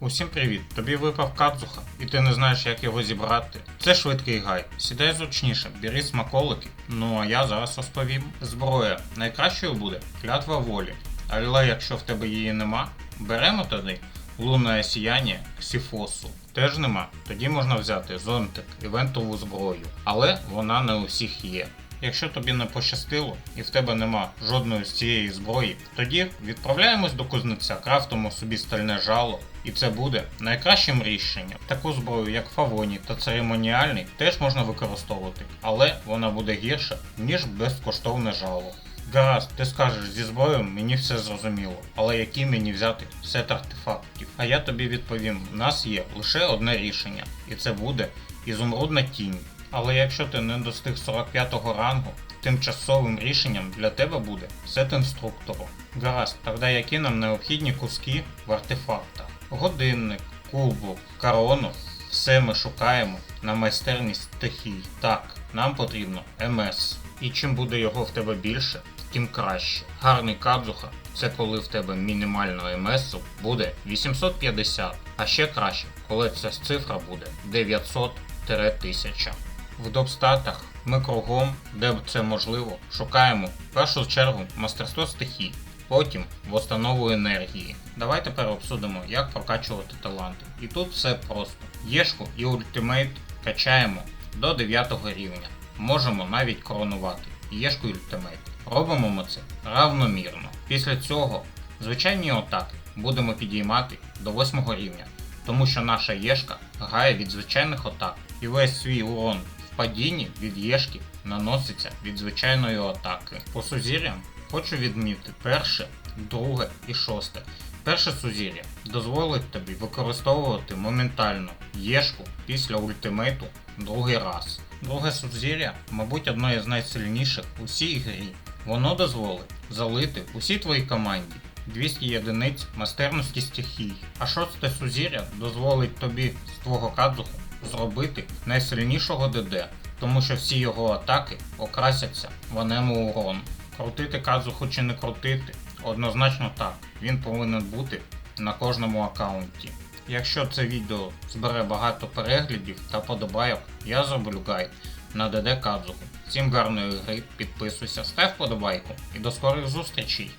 Усім привіт! Тобі випав кадзуха, і ти не знаєш, як його зібрати. Це швидкий гай. Сідай зручніше, бери смаколики. Ну а я зараз розповім. Зброя найкращою буде клятва волі. Але якщо в тебе її нема, беремо тоді лунне сіяння Сіфосу. Теж нема. Тоді можна взяти зонтик, івентову зброю, але вона не у всіх є. Якщо тобі не пощастило і в тебе нема жодної з цієї зброї, тоді відправляємось до кузнеця, крафтимо собі стальне жало, і це буде найкращим рішенням. Таку зброю, як Фавоні та церемоніальний, теж можна використовувати, але вона буде гірша, ніж безкоштовне жало. Гаразд, ти скажеш, зі зброєю мені все зрозуміло, але які мені взяти сет артефактів? А я тобі відповім: в нас є лише одне рішення, і це буде ізумрудна тінь. Але якщо ти не достиг 45-го рангу, тимчасовим рішенням для тебе буде сет інструктору. Гаразд, тоді які нам необхідні куски в артефактах? Годинник, кубок, корону. Все ми шукаємо на майстерність стихій. Так, нам потрібно МС. І чим буде його в тебе більше, тим краще. Гарний кадзуха це коли в тебе мінімально МС буде 850, а ще краще, коли ця цифра буде 900-1000. В допстатах ми кругом, де б це можливо, шукаємо в першу чергу мастерство стихій, потім восстанову енергії. Давай тепер обсудимо, як прокачувати таланти. І тут все просто. Єшку і ультимейт качаємо до 9 рівня. Можемо навіть коронувати Єшку і ультимейт. Робимо ми це равномірно. Після цього звичайні атаки будемо підіймати до 8 рівня, тому що наша Єшка грає від звичайних атак, і весь свій урон в падінні від Єшки наноситься від звичайної атаки. По сузір'ям хочу відмітити перше, друге і шосте. Перше сузір'я дозволить тобі використовувати моментально Єшку після ультимейту другий раз. Друге сузір'я, мабуть, одне із найсильніших у всій грі. Воно дозволить залити усій твоїй команді 200 єдиниць майстерності стихій. А шосте сузір'я дозволить тобі з твого кадзуху зробити найсильнішого ДД, тому що всі його атаки окрасяться в анему урон. Крутити кадзуху чи не крутити? Однозначно так. Він повинен бути на кожному аккаунті. Якщо це відео збере багато переглядів та подобайок, я зроблю гайд на ДД Кадзуху. Всім гарної гри, підписуйся, став подобайку і до скорих зустрічей!